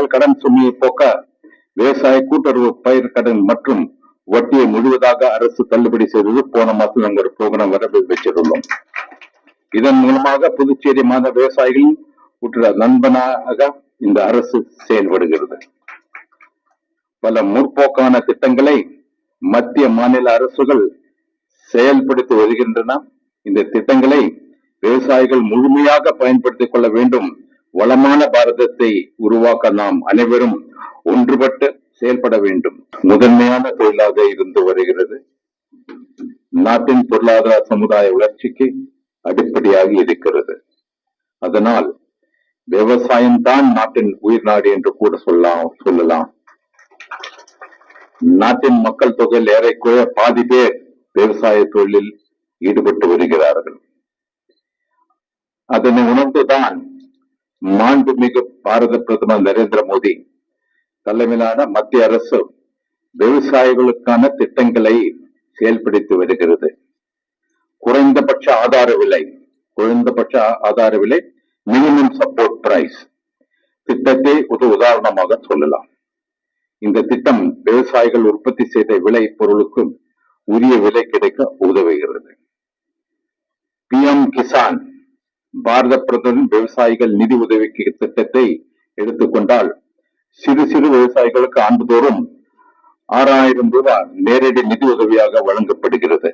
வங்கிகளால் கடன் சுமையை போக்க விவசாய கூட்டுறவு பயிர் கடன் மற்றும் வட்டியை முழுவதாக அரசு தள்ளுபடி செய்தது போன மாதம் நாங்கள் ஒரு ப்ரோக்ராம் வர வச்சிருந்தோம் இதன் மூலமாக புதுச்சேரி மாத விவசாயிகளின் உற்ற நண்பனாக இந்த அரசு செயல்படுகிறது. பல முற்போக்கான திட்டங்களை மத்திய மாநில அரசுகள் செயல்படுத்தி வருகின்றன. இந்த திட்டங்களை விவசாயிகள் முழுமையாக பயன்படுத்திக் கொள்ள வேண்டும் வளமான பாரதத்தை உருவாக்க நாம் அனைவரும் ஒன்றுபட்டு செயல்பட வேண்டும். முதன்மையான தொழிலாக இருந்து வருகிறது. நாட்டின் பொருளாதார சமுதாய வளர்ச்சிக்கு அடிப்படையாக இருக்கிறது. அதனால் விவசாயம்தான் நாட்டின் உயிர் நாடு என்று கூட சொல்லலாம் சொல்லலாம். நாட்டின் மக்கள் தொகையில் ஏறக்குறைய பாதி பேர் விவசாய தொழிலில் ஈடுபட்டு வருகிறார்கள். அதனை உணர்ந்துதான் மாண்புமிகு பாரத பிரதமர் நரேந்திர மோடி தலைமையிலான மத்திய அரசு விவசாயிகளுக்கான திட்டங்களை செயல்படுத்தி வருகிறது. குறைந்தபட்ச ஆதார விலை குறைந்தபட்ச ஆதார விலை மினிமம் சப்போர்ட் பிரைஸ் திட்டத்தை ஒரு உதாரணமாக சொல்லலாம். இந்த திட்டம் விவசாயிகள் உற்பத்தி செய்த விளை பொருளுக்கு உரிய விலை கிடைக்க உதவுகிறது. பி எம் கிசான் பாரத பிரதமரின் விவசாயிகள் நிதி உதவிக்கு திட்டத்தை எடுத்துக்கொண்டால் சிறு சிறு விவசாயிகளுக்கு ஆண்டுதோறும் ஆறாயிரம் ரூபாய் நேரடி நிதி உதவியாக வழங்கப்படுகிறது.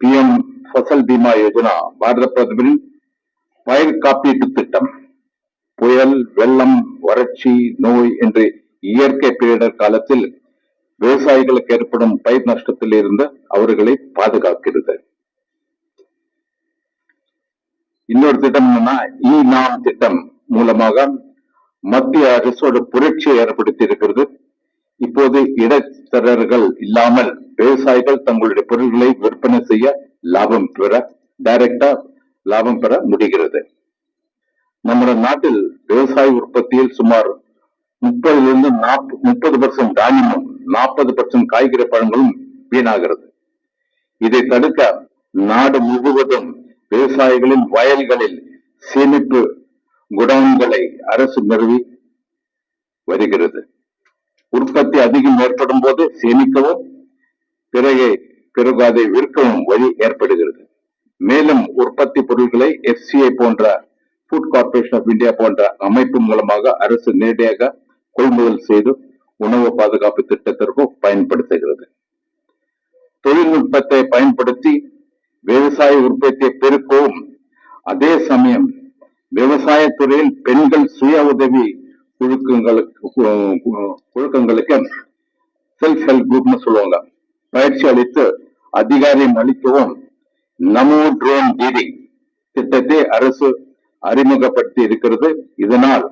பிஎம் ஃபசல் பீமா யோஜனா பாரத பிரதமரின் பயிர் காப்பீட்டு திட்டம். புயல் வெள்ளம் வறட்சி நோய் என்று இயற்கை பேரிடர் காலத்தில் விவசாயிகளுக்கு ஏற்படும் பயிர் நஷ்டத்தில் இருந்து அவர்களை பாதுகாக்கிறது. இன்னொரு திட்டம் என்னன்னா இ நாம் திட்டம் மூலமாக மத்திய அரசோட புரட்சியை ஏற்படுத்தி இருக்கிறது இப்போது இடத்தரர்கள் இல்லாமல் விவசாயிகள் தங்களுடைய பொருட்களை விற்பனை செய்ய லாபம் பெற டைரக்டா லாபம் பெற முடிகிறது. நம்முடைய நாட்டில் விவசாய உற்பத்தியில் சுமார் முப்பதிலிருந்து முப்பது பர்சன்ட் தானியமும் நாற்பது பர்சன்ட் காய்கறி பழங்களும் வீணாகிறது. இதை தடுக்க நாடு முழுவதும் விவசாயிகளின் வயல்களில் சேமிப்பு குடோன்களை அரசு நிறுவி வருகிறது. உற்பத்தி அதிகம் ஏற்படும் போது சேமிக்கவும் பிறகு பிறகு அதை விற்கவும் வழி ஏற்படுகிறது. மேலும் உற்பத்தி பொருட்களை எஃப்சிஐ போன்ற ஃபுட் கார்பரேஷன் ஆஃப் இந்தியா போன்ற அமைப்பு மூலமாக அரசு நேரடியாக கொள்முதல் செய்து உணவு பாதுகாப்பு திட்டத்திற்கும் பயன்படுத்துகிறது. தொழில்நுட்பத்தை பயன்படுத்தி விவசாய உற்பத்தியை பெருக்கவும். அதே சமயம் விவசாய துறையில் பெண்கள் சுய உதவி குழுக்கங்களுக்கு குழுக்கங்களுக்கு செல்ஃப் ஹெல்ப் குரூப்னு சொல்லுவாங்க. பயிற்சி அளித்து அதிகாரியம் அளிக்கவும் நமோ ட்ரோன் தீதி திட்டத்தை அரசு அறிமுகப்படுத்தி இருக்கிறது. இதனால்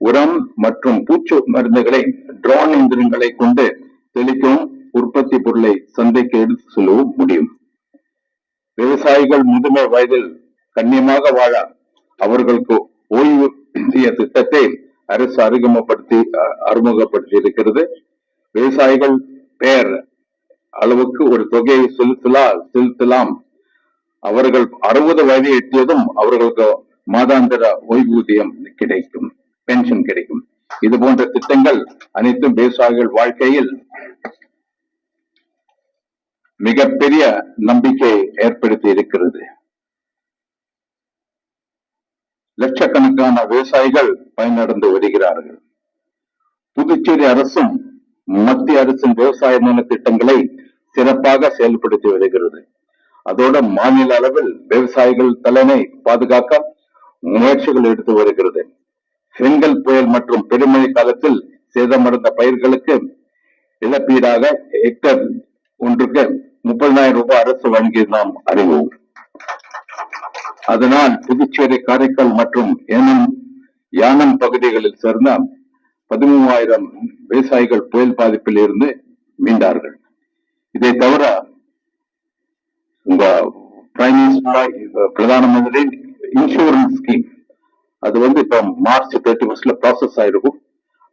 உரம் மற்றும் பூச்சு மருந்துகளை ட்ரோன் எந்திரங்களை கொண்டு தெளிக்கவும் உற்பத்தி பொருளை சந்தைக்கு எடுத்து செல்லவும் முடியும். விவசாயிகள் முதுமை வயதில் கண்ணியமாக வாழ அவர்களுக்கு ஓய்வு திட்டத்தை அரசு அறிமுகப்படுத்தி அறிமுகப்படுத்தி இருக்கிறது. விவசாயிகள் பெயர் அளவுக்கு ஒரு தொகையை செலுத்தலா செலுத்தலாம். அவர்கள் அறுபது வயதை எட்டியதும் அவர்களுக்கு மாதாந்திர ஓய்வூதியம் கிடைக்கும் பென்ஷன் கிடைக்கும். இது போன்ற திட்டங்கள் அனைத்தும் விவசாயிகள் வாழ்க்கையில் மிகப்பெரிய நம்பிக்கை ஏற்படுத்தி இருக்கிறது. லட்சக்கணக்கான விவசாயிகள் பயனடைந்து வருகிறார்கள். புதுச்சேரி அரசும் மத்திய அரசின் விவசாய நல திட்டங்களை சிறப்பாக செயல்படுத்தி வருகிறது. அதோட மாநில அளவில் விவசாயிகள் தலைமை பாதுகாக்க முயற்சிகள் எடுத்து வருகிறது. செங்கல் புயல் மற்றும் பெருமழை காலத்தில் சேதமடைந்த பயிர்களுக்கு இழப்பீடாக ஹெக்டர் ஒன்றுக்கு முப்பதாயிரம் ரூபாய் அரசு வழங்கியது நாம் அறிவோம். அதனால் புதுச்சேரி காரைக்கால் மற்றும் ஏனம் யானம் பகுதிகளில் சேர்ந்த பதிமூவாயிரம் விவசாயிகள் புயல் பாதிப்பில் இருந்து மீண்டார்கள். இதை தவிர உங்க பிரைம் மினிஸ்டர் பிரதான மந்திரி இன்சூரன்ஸ் ஸ்கீம் அது வந்து இப்ப மார்ச் தேர்ட்டி ஃபர்ஸ்ட்ல ப்ராசஸ் ஆயிருக்கும்.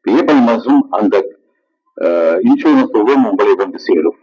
ஏப்ரல் மாசம் அந்த இன்சூரன்ஸ் தொகை உங்களை வந்து சேரும்.